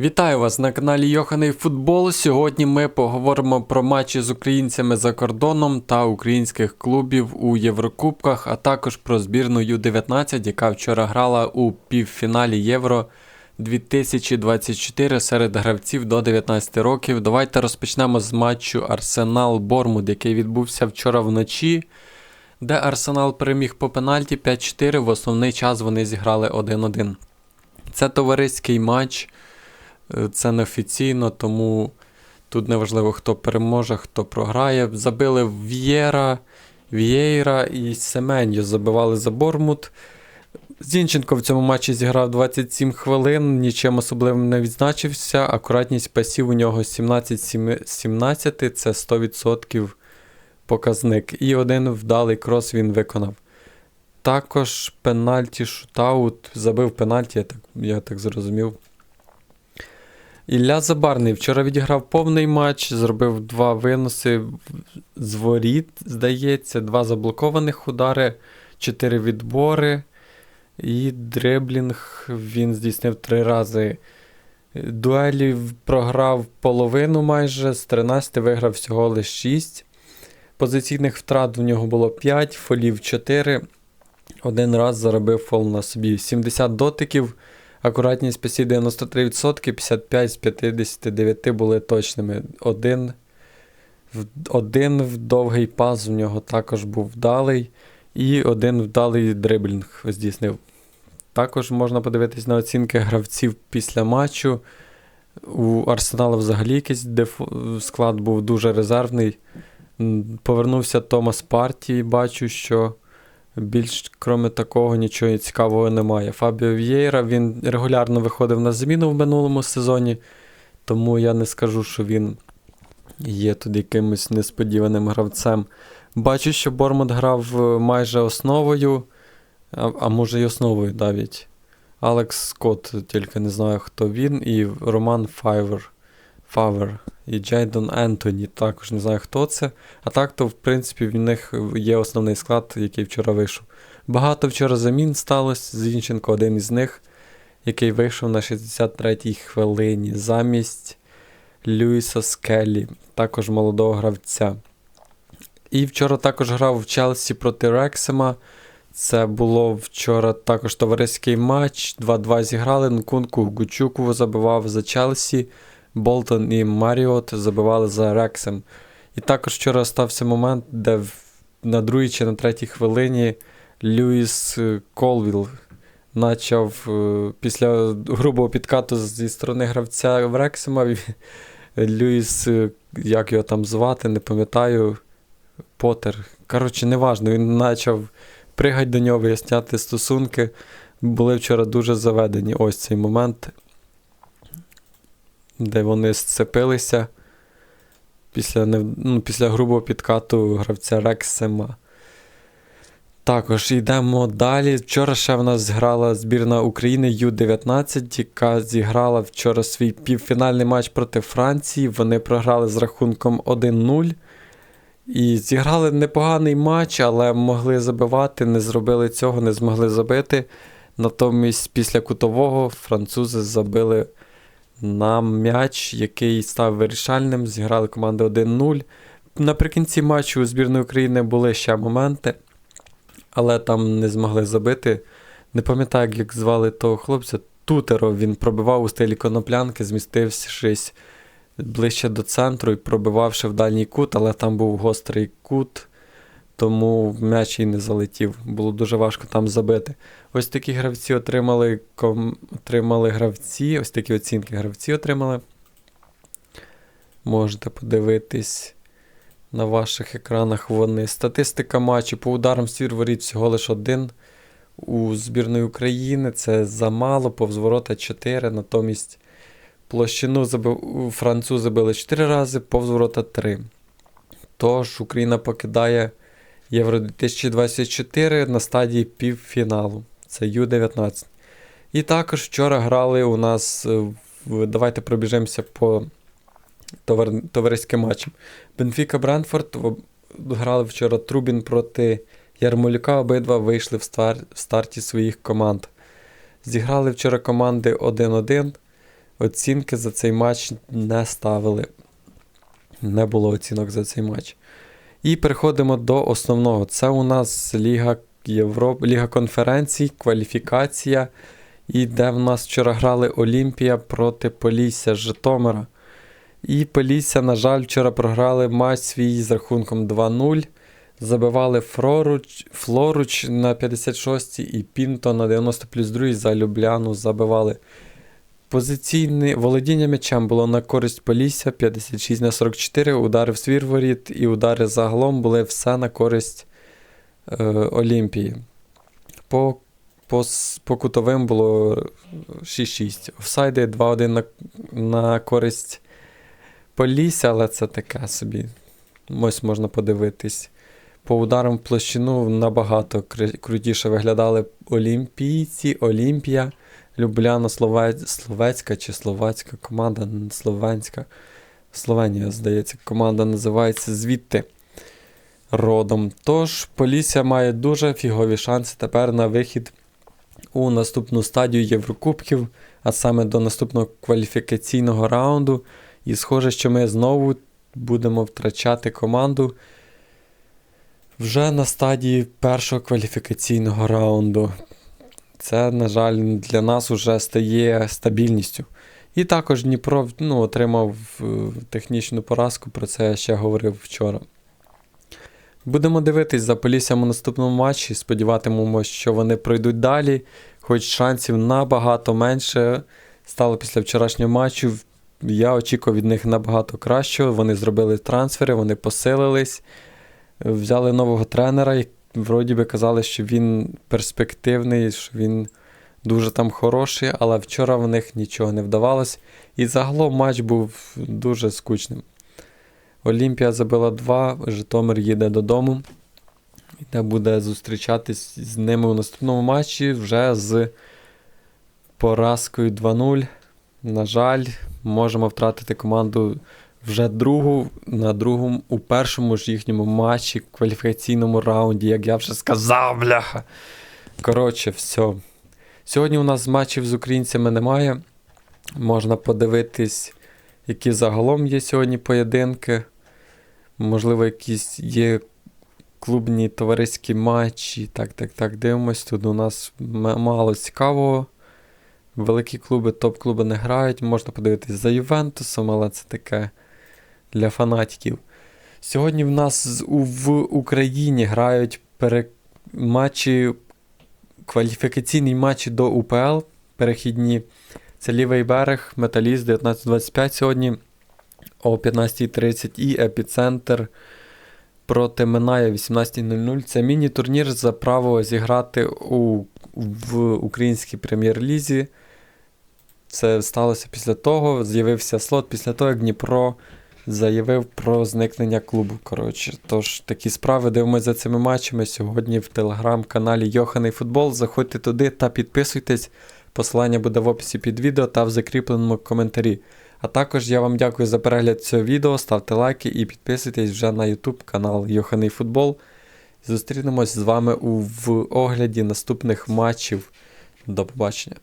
Вітаю вас на каналі Йоханий Футбол. Сьогодні ми поговоримо про матчі з українцями за кордоном та українських клубів у Єврокубках, а також про збірну Ю-19, яка вчора грала у півфіналі Євро 2024 серед гравців до 19 років. Давайте розпочнемо з матчу Арсенал Бормуд, який відбувся вчора вночі, де Арсенал переміг по пенальті 5-4. В основний час вони зіграли 1-1. Це товариський матч. Е, Це неофіційно, тому тут неважливо, хто переможе, хто програє. Забили В'єра, В'єйра і Семеньо забивали за Бормут. Зінченко в цьому матчі зіграв 27 хвилин, нічим особливим не відзначився. Акуратність пасів у нього 17-17, це 100% показник. І один вдалий крос він виконав. Також пенальті шутаут. Забив пенальті, я так, я так зрозумів. Ілля Забарний вчора відіграв повний матч, зробив два виноси з воріт, здається, два заблокованих удари, чотири відбори і дриблінг він здійснив три рази. Дуелів програв половину майже, з 13 виграв всього лише 6. Позиційних втрат в нього було 5, фолів 4. Один раз заробив фол на собі 70 дотиків. Акуратність пасі 93%, 55 з 59 були точними. Один, один довгий пас в нього також був вдалий. І один вдалий дриблінг здійснив. Також можна подивитись на оцінки гравців після матчу. У Арсенала взагалі якийсь склад був дуже резервний. Повернувся Томас Парті, бачу, що більш, крім такого, нічого цікавого немає. Фабіо В'єйра він регулярно виходив на заміну в минулому сезоні, тому я не скажу, що він є тут якимось несподіваним гравцем. Бачу, що Бормут грав е, майже основою, а, а може й основою навіть. Алекс Скотт, тільки не знаю, хто він, і Роман Файвер. Фавер і Джейдон Ентоні, також не знаю, хто це. А так, то, в принципі, в них є основний склад, який вчора вийшов. Багато вчора замін сталося. Зінченко один із них, який вийшов на 63-й хвилині замість Люїса Скеллі, також молодого гравця. І вчора також грав в Челсі проти Рексема. Це було вчора також товариський матч. 2-2 зіграли. Нкунку Гучуку забивав за Челсі. Болтон і Маріот забивали за Рексем. І також вчора стався момент, де на другій чи на третій хвилині Льюіс е, Колвіл почав е, після грубого підкату зі сторони гравця в Рексема. Льюіс, е, як його там звати, не пам'ятаю. Поттер. Коротше, неважно, він почав пригати до нього, виясняти стосунки. Були вчора дуже заведені. Ось цей момент, де вони сцепилися після, ну, після грубого підкату гравця Рексема. Також йдемо далі. Вчора ще в нас грала збірна України Ю-19, яка зіграла вчора свій півфінальний матч проти Франції. Вони програли з рахунком 1-0. І зіграли непоганий матч, але могли забивати, не зробили цього, не змогли забити. Натомість після кутового французи забили на м'яч, який став вирішальним. Зіграли команди 1-0. Наприкінці матчу у збірної України були ще моменти, але там не змогли забити. Не пам'ятаю, як звали того хлопця. Тутеро він пробивав у стилі коноплянки, змістившись ближче до центру і пробивавши в дальній кут, але там був гострий кут, тому м'яч і не залетів. Було дуже важко там забити. Ось такі гравці отримали, ком... отримали гравці, ось такі оцінки гравці отримали. Можете подивитись на ваших екранах вони. Статистика матчу по ударам стір воріт всього лише один. У збірної України це замало, повз ворота 4, натомість площину забив... французи били 4 рази, повз ворота 3. Тож Україна покидає Євро 2024 на стадії півфіналу. Це Ю-19. І також вчора грали у нас. е, Давайте пробіжемося по товар... товариським матчам. Бенфіка Бренфорд в- грали вчора Трубін проти Ярмолюка. Обидва вийшли в, стар... в старті своїх команд. Зіграли вчора команди 1-1. оцінки за цей матч не ставили. Не було оцінок за цей матч. І переходимо до основного. Це у нас Ліга Європ... Ліга конференцій, кваліфікація. І де в нас вчора грали Олімпія проти Полісся Житомира. І Полісся, на жаль, вчора програли матч свій з рахунком 2-0. Забивали Фроруч, Флоруч на 56-й і Пінто на 90 плюс 2 за Любляну забивали. Позиційне володіння м'ячем було на користь Полісся 56 на 44, удари в свір воріт і удари загалом були все на користь е, Олімпії. По, по, по кутовим було 6-6. Офсайди 2-1 на, на користь Полісся, але це таке собі. Ось можна подивитись. По ударам в площину набагато крутіше виглядали олімпійці, Олімпія. Любляна Слове... Словецька чи словацька команда, словенська. Словенія, здається, команда називається звідти родом. Тож Полісся має дуже фігові шанси тепер на вихід у наступну стадію Єврокубків, а саме до наступного кваліфікаційного раунду. І схоже, що ми знову будемо втрачати команду вже на стадії першого кваліфікаційного раунду. Це, на жаль, для нас вже стає стабільністю. І також Дніпро ну, отримав е, технічну поразку, про це я ще говорив вчора. Будемо дивитись за Поліссям у наступному матчі. Сподіватимемося, що вони пройдуть далі, хоч шансів набагато менше стало після вчорашнього матчу. Я очікував від них набагато кращого. Вони зробили трансфери, вони посилились, е, взяли нового тренера, вроді би казали, що він перспективний, що він дуже там хороший, але вчора в них нічого не вдавалось. І загалом матч був дуже скучним. Олімпія забила 2, Житомир їде додому. І де буде зустрічатись з ними у наступному матчі вже з поразкою 2-0. На жаль, можемо втратити команду вже другу на другому, у першому ж їхньому матчі, кваліфікаційному раунді, як я вже сказав, бляха. Коротше, все. Сьогодні у нас матчів з українцями немає. Можна подивитись, які загалом є сьогодні поєдинки. Можливо, якісь є клубні товариські матчі. Так, так, так, дивимось. Тут у нас мало цікавого. Великі клуби, топ-клуби не грають. Можна подивитись за Ювентусом, але це таке для фанатиків. Сьогодні в нас в Україні грають пере... матчі, кваліфікаційні матчі до УПЛ перехідні. Це лівий берег, Металіст 1925 сьогодні о 15.30 і епіцентр проти Минає 18.00. Це міні-турнір за право зіграти у, в українській прем'єр-лізі. Це сталося після того, з'явився слот після того, як Дніпро заявив про зникнення клубу. Коротше, тож такі справи дивимося за цими матчами сьогодні в телеграм-каналі Йоханий Футбол. Заходьте туди та підписуйтесь. Посилання буде в описі під відео та в закріпленому коментарі. А також я вам дякую за перегляд цього відео, ставте лайки і підписуйтесь вже на YouTube канал Йоханий Футбол. Зустрінемось з вами у в огляді наступних матчів. До побачення.